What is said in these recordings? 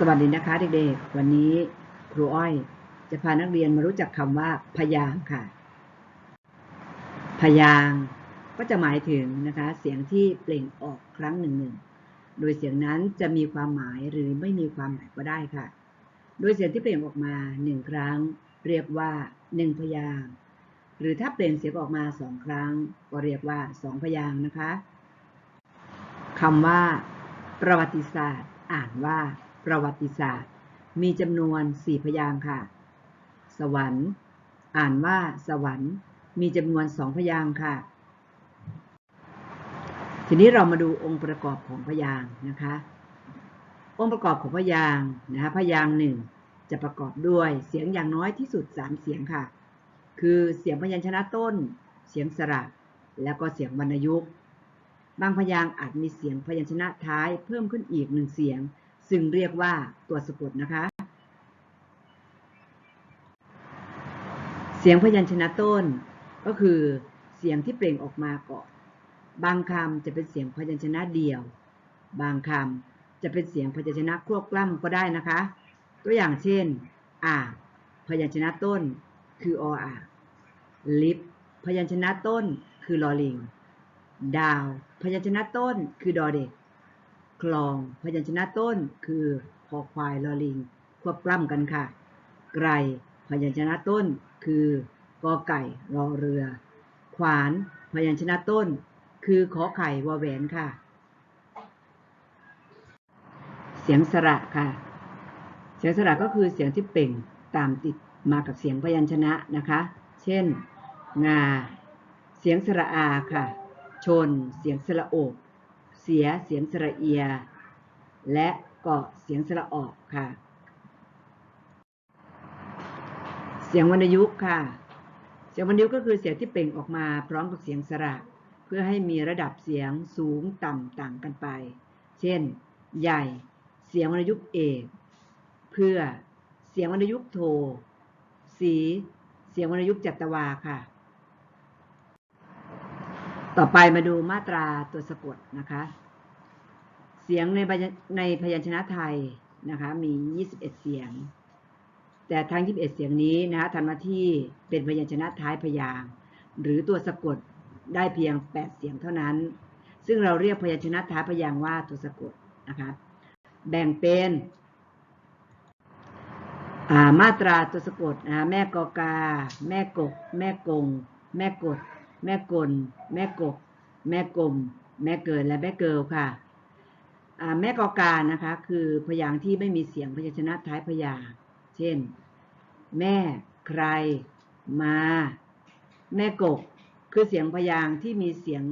สวัสดีนะคะเด็กๆ วันนี้ครูอ้อยจะพานักเรียนมารู้จักคำว่า พยางค์ค่ะ พยางค์ก็จะหมายถึงนะคะ เสียงที่เปล่งออกครั้งหนึ่งหนึ่งโดยเสียงนั้นจะมีความหมายหรือไม่มีความหมายก็ได้ค่ะ โดยเสียงที่เปล่งออกมาหนึ่งครั้ง เรียกว่าหนึ่งพยางค์หรือถ้าเปล่งเสียงออกมาสองครั้ง ก็เรียกว่าสองพยางค์นะคะคำว่า ประวัติศาสตร์ อ่านว่า ประวัติศาสตร์ มีจำนวนสี่พยางค์ค่ะ สวรรค์ อ่านว่าสวรรค์ มีจำนวนสองพยางค์ค่ะ ทีนี้เรามาดูองค์ประกอบของพยางค์นะคะ องค์ประกอบของพยางค์นะคะพยางค์หนึ่งจะประกอบด้วยเสียงอย่างน้อยที่สุดสามเสียงค่ะ คือเสียงพยัญชนะต้น เสียงสระแล้วก็เสียงวรรณยุกต์บางพยางค์อาจมีเสียงพยัญชนะท้ายเพิ่มขึ้นอีกหนึ่งเสียง ซึ่งเรียกว่าตัวสะกดนะคะ เสียงพยัญชนะต้นก็คือเสียงที่เปล่งออกมาก่อน บางคำจะเป็นเสียงพยัญชนะเดียว บางคำจะเป็นเสียงพยัญชนะควบกล้ำก็ได้นะคะ ตัวอย่างเช่น อ่าพยัญชนะต้นคือออ่าลิฟพยัญชนะต้นคือลอลิง ดาว พยัญชนะต้นคือดอเด็ก คลอง พยัญชนะต้นคือคอควายลอลิงควบกล้ำกันค่ะ ไกรพยัญชนะต้นคือกอไก่รอเรือ ขวาน พยัญชนะต้น คือขอไข่วอแหวนค่ะ เสียงสระค่ะ เสียงสระก็คือเสียงที่เปล่งตามติดมากับเสียงพยัญชนะนะคะ เช่น งา เสียงสระอาค่ะ ชน เสียงสระโอก เสียเสียงสระเอีย และเกาะเสียงสระออกค่ะ เสียงวรรณยุกต์ค่ะ เสียงวรรณยุกต์ก็คือเสียงที่เปล่งออกมาพร้อมกับเสียงสระ เพื่อให้มีระดับเสียงสูงต่ำต่างกันไป เช่น ใหญ่ เสียงวรรณยุกต์เอก เพื่อ เสียงวรรณยุกต์โท สี เสียงวรรณยุกต์จัตวาค่ะ ต่อไปมาดูมาตราตัวสะกดนะคะ เสียงในพยัญในพยัญชนะไทยนะคะมี 21 เสียง แต่ทั้ง 21 เสียงนี้นะคะทำหน้าที่เป็นพยัญชนะท้ายพยางหรือตัวสะกดได้เพียง 8 เสียงเท่านั้น ซึ่งเราเรียกพยัญชนะท้ายพยางว่าตัวสะกดนะคะแบ่งเป็นามาตราตัวสะกดนะแม่กอกา แม่กก แม่กง แม่กด แม่กล แม่กบ แม่กลม แม่เกิดและแม่เกิลค่ะ แม่กอการนะคะ คือพยางค์ที่ไม่มีเสียงพยัญชนะท้ายพยางค์เช่น แม่ใคร มา แม่กบ คือเสียงพยางค์ที่มีเสียง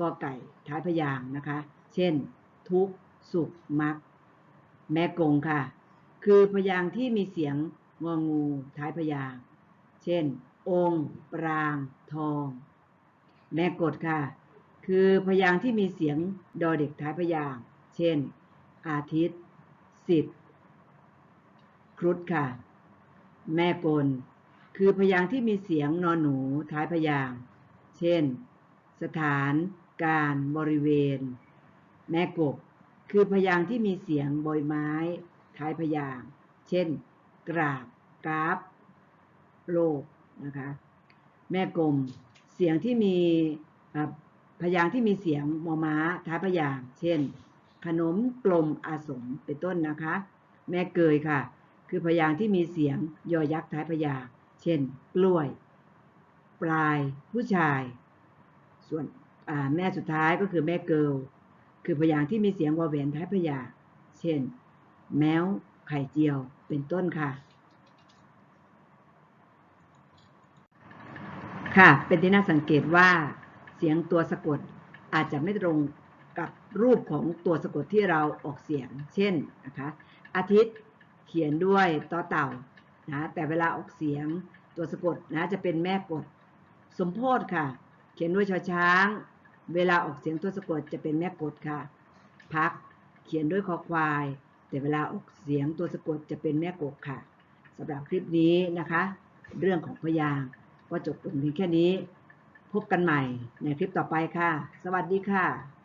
กอไก่ท้ายพยางค์นะคะ เช่น ทุกสุขมัก แม่กงค่ะ คือพยางค์ที่มีเสียงงองูท้ายพยางค์เช่น องค์ ปราง ทอง แม่กดค่ะ คือพยางค์ที่มีเสียงดอเด็กท้ายพยางค์เช่น อาทิตย์ สิทธิ์ ครุฑค่ะ แม่กล คือพยางค์ที่มีเสียงนอนหนูท้ายพยางค์เช่น สถาน การบริเวณ แม่กบ คือพยางค์ที่มีเสียงบอยไม้ ท้ายพยางค์เช่น กราบ กราฟ โลกนะคะ แม่กลม เสียงที่มีพยางที่มีเสียงมอม้าท้ายพยางเช่น ขนมกลมอาสมเป็นต้นนะคะ แม่เกยค่ะ คือพยางที่มีเสียงยอยักษ์ท้ายพยางเช่น กล้วย ปลาย ผู้ชาย ส่วนแม่สุดท้ายก็คือแม่เกิลคือพยางที่มีเสียงวอแหวนท้ายพยางเช่น แมวไข่เจียวเป็นต้นค่ะ ค่ะ เป็นที่น่าสังเกตว่าเสียงตัวสะกดอาจจะไม่ตรงกับรูปของตัวสะกดที่เราออกเสียง เช่นนะคะอาทิตย์เขียนด้วยต่อเต่านะแต่เวลาออกเสียงตัวสะกดนะจะเป็นแม่กด สมโพธค่ะ เขียนด้วยชอช้าง เวลาออกเสียงตัวสะกดจะเป็นแม่กดค่ะ พักเขียนด้วยคอควาย แต่เวลาออกเสียงตัวสะกดจะเป็นแม่กบค่ะสำหรับคลิปนี้นะคะ เรื่องของพยางค์ ก็จบลงเพียงแค่นี้ พบกันใหม่ในคลิปต่อไปค่ะ สวัสดีค่ะ